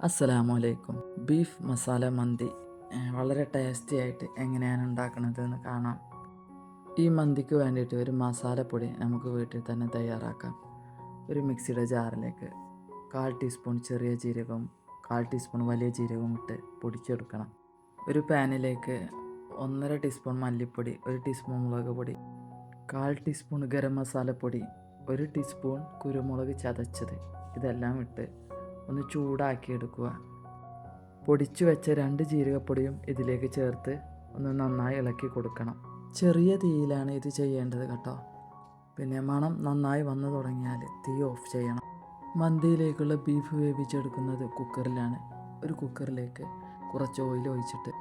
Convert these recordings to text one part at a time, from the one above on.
അസ്സലാമു അലൈക്കും ബീഫ് മസാല മന്തി വളരെ ടേസ്റ്റി ആയിട്ട് എങ്ങനെയാണ് ഉണ്ടാക്കുന്നത് എന്ന് കാണാം. ഈ മന്തിക്ക് വേണ്ടിയിട്ട് ഒരു മസാലപ്പൊടി നമുക്ക് വീട്ടിൽ തന്നെ തയ്യാറാക്കാം. ഒരു മിക്സിയുടെ ജാറിലേക്ക് കാൽ ടീസ്പൂൺ ചെറിയ ജീരകവും കാൽ ടീസ്പൂൺ വലിയ ജീരകവും ഇട്ട് പൊടിച്ചെടുക്കണം. ഒരു പാനിലേക്ക് ഒന്നര ടീസ്പൂൺ മല്ലിപ്പൊടി ഒരു ടീസ്പൂൺ മുളക് പൊടി കാൽ ടീസ്പൂൺ ഗരം മസാലപ്പൊടി ഒരു ടീസ്പൂൺ കുരുമുളക് ചതച്ചത്. ഇതെല്ലാം ഇട്ട് ഒന്ന് ചൂടാക്കി എടുക്കുക പൊടിച്ചു വെച്ച രണ്ട് ജീരകപ്പൊടിയും ഇതിലേക്ക് ചേർത്ത് ഒന്ന് നന്നായി ഇളക്കി കൊടുക്കണം. ചെറിയ തീയിലാണ് ഇത് ചെയ്യേണ്ടത് കേട്ടോ. പിന്നെ മണം നന്നായി വന്നു തുടങ്ങിയാൽ തീ ഓഫ് ചെയ്യണം. മന്തിയിലേക്കുള്ള ബീഫ് വേവിച്ചെടുക്കുന്നത് കുക്കറിലാണ്. ഒരു കുക്കറിലേക്ക് കുറച്ച് ഓയിൽ ഒഴിച്ചിട്ട്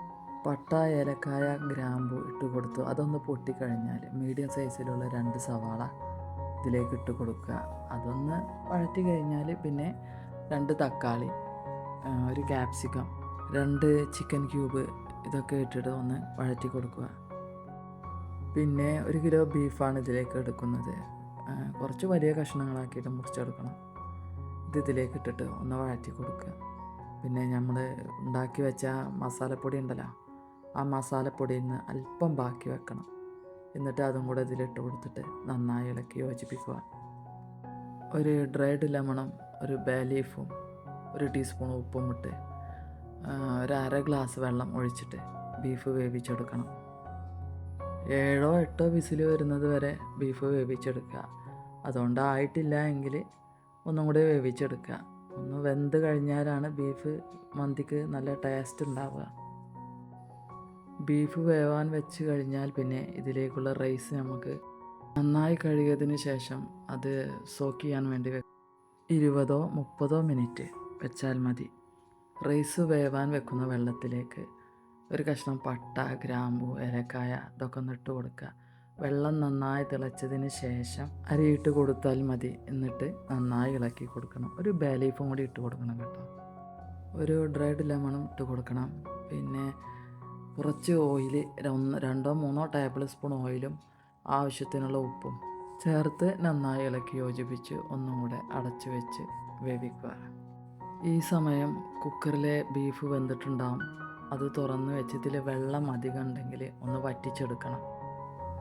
പട്ട ഏലക്കായ ഗ്രാമ്പു ഇട്ട് കൊടുത്തു. അതൊന്ന് പൊട്ടിക്കഴിഞ്ഞാൽ മീഡിയം സൈസിലുള്ള രണ്ട് സവാള ഇതിലേക്ക് ഇട്ട് കൊടുക്കുക. അതൊന്ന് വഴറ്റി കഴിഞ്ഞാൽ പിന്നെ രണ്ട് തക്കാളി ഒരു ക്യാപ്സിക്കം രണ്ട് ചിക്കൻ ക്യൂബ് ഇതൊക്കെ ഇട്ടിട്ട് ഒന്ന് വഴറ്റി കൊടുക്കുക. പിന്നെ ഒരു കിലോ ബീഫാണ് ഇതിലേക്ക് എടുക്കുന്നത്. കുറച്ച് വലിയ കഷ്ണങ്ങളാക്കിയിട്ട് മുറിച്ചെടുക്കണം. ഇത് ഇതിലേക്ക് ഇട്ടിട്ട് ഒന്ന് വഴറ്റി കൊടുക്കുക. പിന്നെ നമ്മൾ ഉണ്ടാക്കി വെച്ച മസാലപ്പൊടി ഉണ്ടല്ലോ ആ മസാലപ്പൊടിയിൽ നിന്ന് അല്പം ബാക്കി വെക്കണം. എന്നിട്ട് അതും കൂടെ ഇതിലിട്ട് കൊടുത്തിട്ട് നന്നായി ഇളക്കി യോജിപ്പിക്കുക. ഒരു ഡ്രൈഡ് ലെമണും ഒരു ബേ ലീഫും ഒരു ടീസ്പൂൺ ഉപ്പും ഇട്ട് ഒരു അര ഗ്ലാസ് വെള്ളം ഒഴിച്ചിട്ട് ബീഫ് വേവിച്ചെടുക്കണം. ഏഴോ എട്ടോ വിസിൽ വരുന്നത് വരെ ബീഫ് വേവിച്ചെടുക്കുക. അതുകൊണ്ട് ആയിട്ടില്ല എങ്കിൽ ഒന്നും കൂടി വേവിച്ചെടുക്കുക. ഒന്ന് വെന്ത് കഴിഞ്ഞാലാണ് ബീഫ് മന്തിക്ക് നല്ല ടേസ്റ്റ് ഉണ്ടാവുക. ബീഫ് വേവാൻ വെച്ച് കഴിഞ്ഞാൽ പിന്നെ ഇതിലേക്കുള്ള റൈസ് നമുക്ക് നന്നായി കഴുകിയതിന് ശേഷം അത് സോക്ക് ചെയ്യാൻ വേണ്ടി വെക്കും ഇരുപതോ മുപ്പതോ മിനിറ്റ് വെച്ചാൽ മതി. റൈസ് വേവാൻ വെക്കുന്ന വെള്ളത്തിലേക്ക് ഒരു കഷ്ണം പട്ട ഗ്രാമ്പു ഏലക്കായ ഇതൊക്കെ ഒന്ന് കൊടുക്കുക. വെള്ളം നന്നായി തിളച്ചതിന് ശേഷം അരിയിട്ട് കൊടുത്താൽ മതി. എന്നിട്ട് നന്നായി ഇളക്കി കൊടുക്കണം. ഒരു ബേലീഫും കൂടി ഇട്ട് കൊടുക്കണം കേട്ടോ. ഒരു ഡ്രൈഡ് ലെമണും ഇട്ട് കൊടുക്കണം. പിന്നെ കുറച്ച് ഓയിൽ രണ്ടോ മൂന്നോ ടേബിൾ സ്പൂൺ ഓയിലും ആവശ്യത്തിനുള്ള ഉപ്പും ചേർത്ത് നന്നായി ഇളക്കി യോജിപ്പിച്ച് ഒന്നും കൂടെ അടച്ചു വെച്ച് വേവിക്കുക. ഈ സമയം കുക്കറിലെ ബീഫ് വെന്തിട്ടുണ്ടാവും. അത് തുറന്ന് വെച്ച് ഇതിൽ വെള്ളം അധികം ഉണ്ടെങ്കിൽ ഒന്ന് വറ്റിച്ചെടുക്കണം.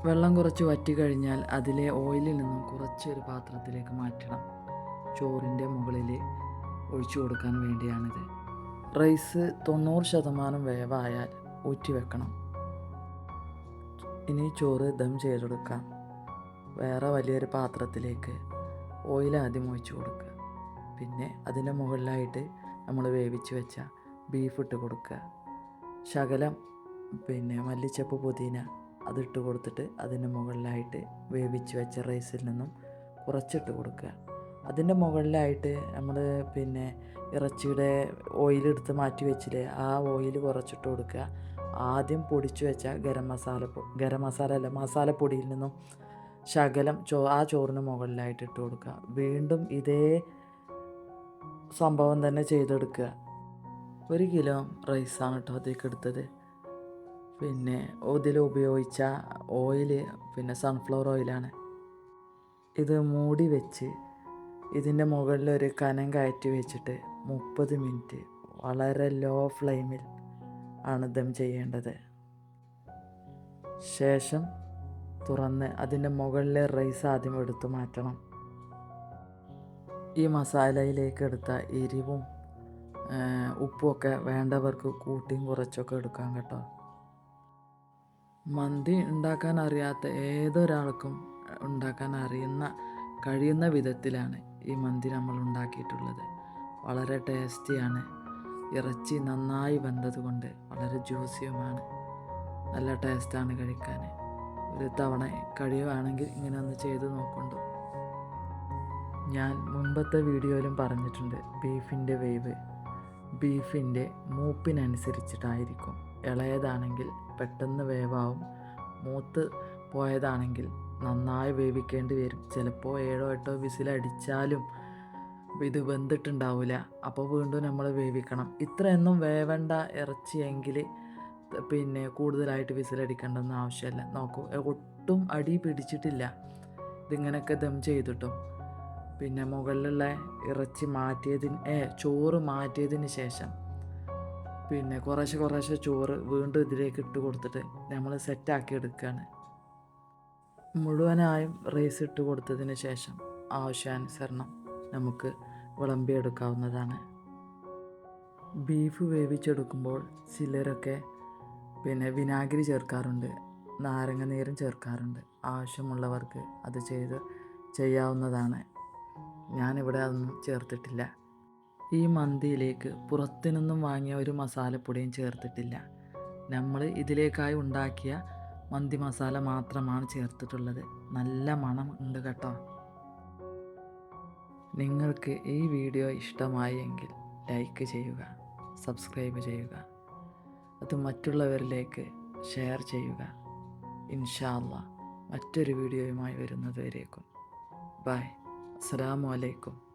വെള്ളം കുറച്ച് വറ്റി കഴിഞ്ഞാൽ അതിലെ ഓയിലിൽ നിന്നും കുറച്ചൊരു പാത്രത്തിലേക്ക് മാറ്റണം. ചോറിന്റെ മുകളിൽ ഒഴിച്ചു കൊടുക്കാൻ വേണ്ടിയാണിത്. റൈസ് തൊണ്ണൂറ് ശതമാനം വേവായാൽ ഊറ്റി വെക്കണം ഇനി ചോറ് ദം ചെയ്തെടുക്കാം. വേറെ വലിയൊരു പാത്രത്തിലേക്ക് ഓയിൽ ആദ്യം ഒഴിച്ചു കൊടുക്കുക. പിന്നെ അതിന്റെ മുകളിലായിട്ട് നമ്മൾ വേവിച്ച് വെച്ച ബീഫ് ഇട്ട് കൊടുക്കുക. ശകലം പിന്നെ മല്ലിച്ചപ്പ് പുതിന അതിട്ട് കൊടുത്തിട്ട് അതിന്റെ മുകളിലായിട്ട് വേവിച്ച് വെച്ച റൈസിൽ നിന്നും കുറച്ചിട്ട് കൊടുക്കുക. അതിന്റെ മുകളിലായിട്ട് നമ്മൾ പിന്നെ ഇറച്ചിയുടെ ഓയിലെടുത്ത് മാറ്റി വെച്ചില്ലേ ആ ഓയിൽ കുറച്ചിട്ട് കൊടുക്കുക. ആദ്യം പൊടിച്ചു വെച്ച ഗരം മസാല ഗരം മസാല അല്ല മസാലപ്പൊടിയിൽ നിന്നും ശകലം ചോ ആ ചോറിന് മുകളിലായിട്ട് ഇട്ട് കൊടുക്കുക. വീണ്ടും ഇതേ സംഭവം തന്നെ ചെയ്തെടുക്കുക. ഒരു കിലോ റൈസാണ് കേട്ടോ അതിലേക്ക് എടുത്തത്. പിന്നെ ഇതിൽ ഉപയോഗിച്ച ഓയിൽ പിന്നെ സൺഫ്ലവർ ഓയിലാണ് ഇത് മൂടി വെച്ച് ഇതിന്റെ മുകളിൽ ഒരു കനം കയറ്റി വെച്ചിട്ട് മുപ്പത് മിനിറ്റ് വളരെ ലോ ഫ്ലെയിമിൽ ആണ് ദം ചെയ്യേണ്ടത്. ശേഷം തുറന്ന് അതിന്റെ മുകളിലെ റൈസ് ആദ്യം എടുത്തു മാറ്റണം. ഈ മസാലയിലേക്ക് എടുത്ത എരിവും ഉപ്പുമൊക്കെ വേണ്ടവർക്ക് കൂട്ടിയും കുറച്ചൊക്കെ എടുക്കാം കേട്ടോ. മന്തി ഉണ്ടാക്കാൻ അറിയാത്ത ഏതൊരാൾക്കും ഉണ്ടാക്കാൻ അറിയുന്ന കഴിയുന്ന വിധത്തിലാണ് ഈ മന്തി നമ്മൾ ഉണ്ടാക്കിയിട്ടുള്ളത്. വളരെ ടേസ്റ്റിയാണ്. ഇറച്ചി നന്നായി വെന്തതുകൊണ്ട് വളരെ ജ്യൂസിയുമാണ്. നല്ല ടേസ്റ്റാണ് കഴിക്കാൻ. ഒരു തവണ കഴിയുവാണെങ്കിൽ ഇങ്ങനെ ഒന്ന് ചെയ്ത് നോക്കുന്നുണ്ട് ഞാൻ മുൻപത്തെ വീഡിയോയിലും പറഞ്ഞിട്ടുണ്ട് ബീഫിന്റെ വേവ്. ബീഫിന്റെ മൂപ്പിനനുസരിച്ചിട്ടായിരിക്കും. ഇളയതാണെങ്കിൽ പെട്ടെന്ന് വേവാവും. മൂത്ത് പോയതാണെങ്കിൽ നന്നായി വേവിക്കേണ്ടി വരും. ചിലപ്പോൾ ഏഴോ എട്ടോ വിസിലടിച്ചാലും ഇത് വെന്തിട്ടുണ്ടാവില്ല അപ്പോൾ വീണ്ടും നമ്മൾ വേവിക്കണം. ഇത്രയൊന്നും വേവണ്ട ഇറച്ചിയെങ്കിൽ പിന്നെ കൂടുതലായിട്ട് വിസിലടിക്കേണ്ടെന്ന് ആവശ്യമില്ല. നോക്കൂ ഒട്ടും അടി പിടിച്ചിട്ടില്ല. ഇതിങ്ങനെയൊക്കെ ദം ചെയ്തിട്ടും. പിന്നെ മുകളിലുള്ള ഇറച്ചി മാറ്റിയതിന് ചോറ് മാറ്റിയതിന് ശേഷം പിന്നെ കുറേശ്ശെ കുറേശ്ശെ ചോറ് വീണ്ടും ഇതിലേക്ക് ഇട്ട് കൊടുത്തിട്ട് നമ്മൾ സെറ്റാക്കി എടുക്കുകയാണ് മുഴുവനായും റൈസ് ഇട്ട് കൊടുത്തതിന് ശേഷം ആവശ്യാനുസരണം നമുക്ക് വിളമ്പിയെടുക്കാവുന്നതാണ്. ബീഫ് വേവിച്ചെടുക്കുമ്പോൾ ചിലരൊക്കെ പിന്നെ വിനാഗിരി ചേർക്കാറുണ്ട്. നാരങ്ങ നീരും ചേർക്കാറുണ്ട്. ആവശ്യമുള്ളവർക്ക് അത് ചെയ്ത് ചെയ്യാവുന്നതാണ്. ഞാനിവിടെ അതൊന്നും ചേർത്തിട്ടില്ല. ഈ മന്തിയിലേക്ക് പുറത്തുനിന്നും വാങ്ങിയ ഒരു മസാലപ്പൊടിയും ചേർത്തിട്ടില്ല. നമ്മൾ ഇതിലേക്കായി ഉണ്ടാക്കിയ മന്തി മസാല മാത്രമാണ് ചേർത്തിട്ടുള്ളത്. നല്ല മണം ഉണ്ട് കേട്ടോ. നിങ്ങൾക്ക് ഈ വീഡിയോ ഇഷ്ടമായി എങ്കിൽ ലൈക്ക് ചെയ്യുക സബ്സ്ക്രൈബ് ചെയ്യുക. അത് മറ്റുള്ളവരിലേക്ക് ഷെയർ ചെയ്യുക. ഇൻഷാല്ല മറ്റൊരു വീഡിയോയുമായി വരുന്നതുവരേക്കും ബൈ അസ്സലാമു അലൈക്കും.